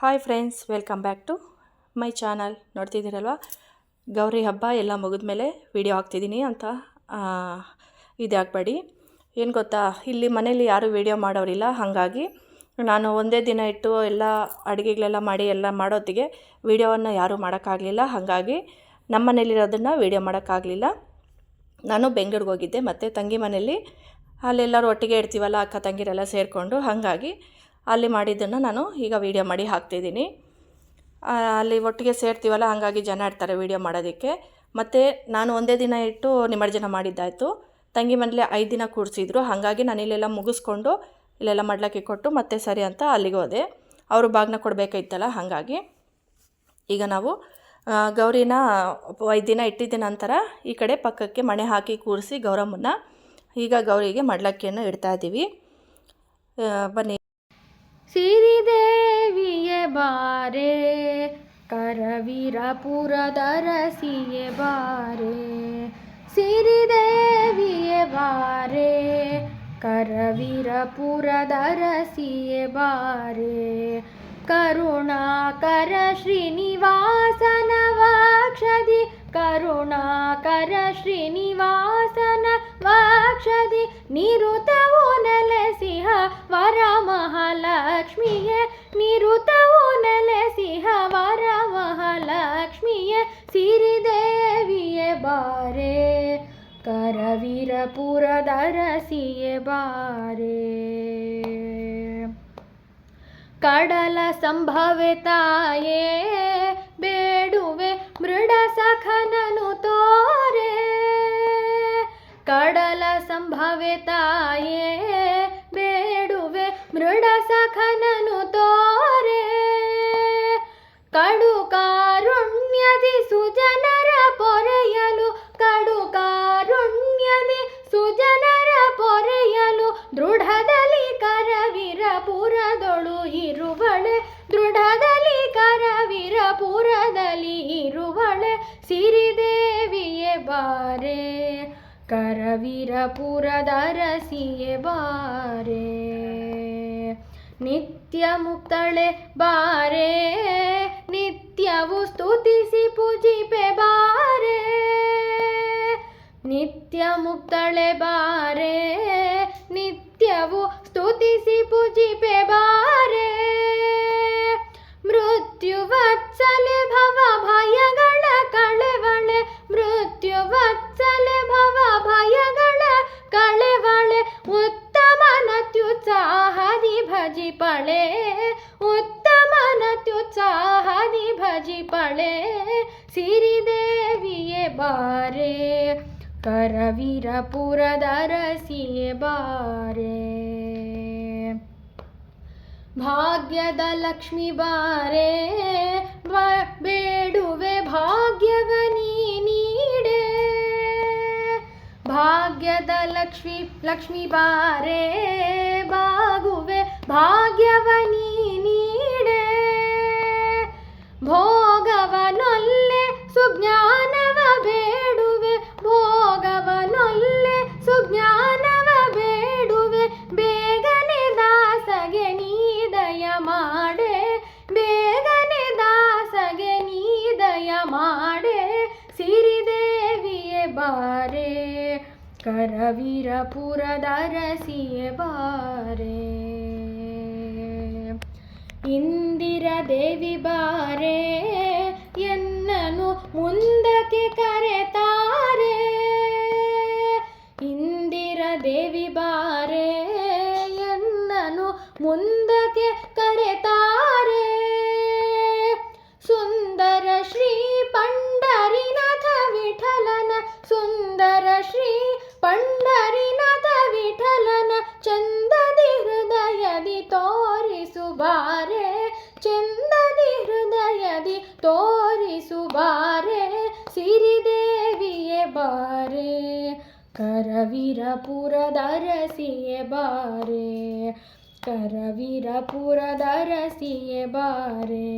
Hi friends welcome back to my channel ನೋಡ್ತಿದ್ದೀರಲ್ವ? Gauri ಹಬ್ಬ ಎಲ್ಲ ಮುಗಿದ ಮೇಲೆ ವಿಡಿಯೋ ಹಾಕ್ತಿದ್ದೀನಿ ಅಂತ ಇದಾಗಬೇಡಿ ಏನು ಗೊತ್ತಾ? ಇಲ್ಲಿ ಮನೇಲಿ ಯಾರೂ ವಿಡಿಯೋ ಮಾಡೋರಿಲ್ಲ. ಹಾಗಾಗಿ ನಾನು ಒಂದೇ ದಿನ ಇಟ್ಟು ಎಲ್ಲ ಅಡುಗೆಗಳೆಲ್ಲ ಮಾಡಿ ಎಲ್ಲ ಮಾಡೋತ್ತಿಗೆ ವೀಡಿಯೋವನ್ನು ಯಾರೂ ಮಾಡೋಕ್ಕಾಗಲಿಲ್ಲ. ಹಾಗಾಗಿ ನಮ್ಮ ಮನೇಲಿರೋದನ್ನು ವಿಡಿಯೋ ಮಾಡೋಕ್ಕಾಗಲಿಲ್ಲ. ನಾನು ಬೆಂಗಳೂರಿಗೆ ಹೋಗಿದ್ದೆ. ಮತ್ತು ತಂಗಿ ಮನೇಲಿ ಅಲ್ಲೆಲ್ಲರೂ ಒಟ್ಟಿಗೆ ಇಡ್ತೀವಲ್ಲ ಅಕ್ಕ ತಂಗಿರೆಲ್ಲ ಸೇರಿಕೊಂಡು. ಹಾಗಾಗಿ ಅಲ್ಲಿ ಮಾಡಿದ್ದನ್ನು ನಾನು ಈಗ ವೀಡಿಯೋ ಮಾಡಿ ಹಾಕ್ತಿದ್ದೀನಿ. ಅಲ್ಲಿ ಒಟ್ಟಿಗೆ ಸೇರ್ತೀವಲ್ಲ, ಹಾಗಾಗಿ ಜನ ಇರ್ತಾರೆ ವೀಡಿಯೋ ಮಾಡೋದಕ್ಕೆ. ಮತ್ತು ನಾನು ಒಂದೇ ದಿನ ಇಟ್ಟು ನಿಮರ್ಜನ ಮಾಡಿದ್ದಾಯಿತು. ತಂಗಿ ಮನೇಲಿ ಐದು ದಿನ ಕೂರಿಸಿದ್ರು. ಹಾಗಾಗಿ ನಾನು ಇಲ್ಲೆಲ್ಲ ಮುಗಿಸ್ಕೊಂಡು ಇಲ್ಲೆಲ್ಲ ಮಡ್ಲಕ್ಕಿ ಕೊಟ್ಟು ಮತ್ತೆ ಸರಿ ಅಂತ ಅಲ್ಲಿಗೆ ಹೋದೆ. ಅವರು ಬಾಗ್ನ ಕೊಡಬೇಕಾಯ್ತಲ್ಲ, ಹಾಗಾಗಿ. ಈಗ ನಾವು ಗೌರಿನ ಐದು ದಿನ ಇಟ್ಟಿದ್ದ ನಂತರ ಈ ಕಡೆ ಪಕ್ಕಕ್ಕೆ ಮಣೆ ಹಾಕಿ ಕೂರಿಸಿ ಗೌರಮ್ಮನ ಈಗ ಗೌರಿಗೆ ಮಡ್ಲಕ್ಕಿಯನ್ನು ಇಡ್ತಾ ಇದ್ದೀವಿ. ಬನ್ನಿ. ಸಿರಿದೇವಿಯೇ ಬಾರೆ ಕರವೀರಪುರದರಸಿಯೇ ಬಾರೆ ಸಿರಿದೇವಿಯೇ ಬಾರೆ ಕರವೀರಪುರದರಸಿಯೇ ಬಾರೆ ಕರುಣಾಕರ ಶ್ರೀನಿವಾಸನ ವಾಕ್ಷದಿ ಕರುಣಾಕರ ಶ್ರೀನಿವಾಸನ ವಾಕ್ಷದಿ ನಿರುತವು ನೆಲೆಸಿಹ ವರ ಮಹಾಲಕ್ಷ್ಮಿಯೇ ನಿರುತವು ನೆಲೆಸಿಹ ವರ ಮಹಾಲಕ್ಷ್ಮಿಯೇ ಸಿರಿದೇವಿಯೇ ಬಾರೆ ಕರವೀರಪುರದರಸಿಯೇ ಬಾರೆ ಕಡಲ ಸಂಭವೆ ತಾಯೇ, ಬೇಡುವೆ ಮೃಡ ಸಖನನು ತೋರೆ. ಕಡು ಕಾರುಣ್ಯದಿ ಸುಜನರ ಪೊರೆಯಲು ಕಡು ಕಾರುಣ್ಯದಿ ಸುಜನರ ಪೊರೆಯಲು, ದೃಢದಲ್ಲಿ ಕರವಿರ ಪುರದೊಳು ಇರುವಳೆ. ದೃಢದಲ್ಲಿ ಕರವಿರ ಪುರದಲ್ಲಿ ಇರುವಳೆ. ಸಿರಿದೇವಿಯೇ ಬಾರೆ. ಕರವೀರ ಪುರದರಸಿಯೇ ಬಾರೆ. ನಿತ್ಯ ಮುಕ್ತಳೆ ಬಾರೆ, ನಿತ್ಯವು ಸ್ತುತಿಸಿ ಪೂಜಿಪೆ ಬಾರೆ. ನಿತ್ಯ ಮುಕ್ತಳೆ ಬಾರೆ, ನಿತ್ಯವು ಸ್ತುತಿಸಿ ಪೂಜಿಪೆ ಬಾರೆ. ಉತ್ತಮನತ್ಯುತ್ಸಾಹದಿ ಭಜಿಪಳೆ ಸಿರಿದೇವಿಯೇ ಬಾರೆ ಕರವೀರಪುರದರಸಿಯೇ ಬಾರೆ ಭಾಗ್ಯದ ಲಕ್ಷ್ಮಿ ಬಾರೆ ಬ- ಬೇಡುವೆ ಭಾಗ್ಯವ ನೀ ನೀಡೆ ಭಾಗ್ಯದ ಲಕ್ಷ್ಮಿ ಲಕ್ಷ್ಮಿ ಬಾರೆ ಬಾಗುವೆ ಭಾಗ್ಯವ ಕರವೀರಪುರದರಸಿಯೇ ಬಾರೆ. ಇಂದಿರ ದೇವಿ ಬಾರೆ ಎನ್ನನು ಮುಂದಕ್ಕೆ ಕರೆತಾರೆ ಬಾರೆ ಕರವೀರಪುರದರಸಿಯೇ ಬಾರೆ ಕರವೀರಪುರದರಸಿಯೇ ಬಾರೆ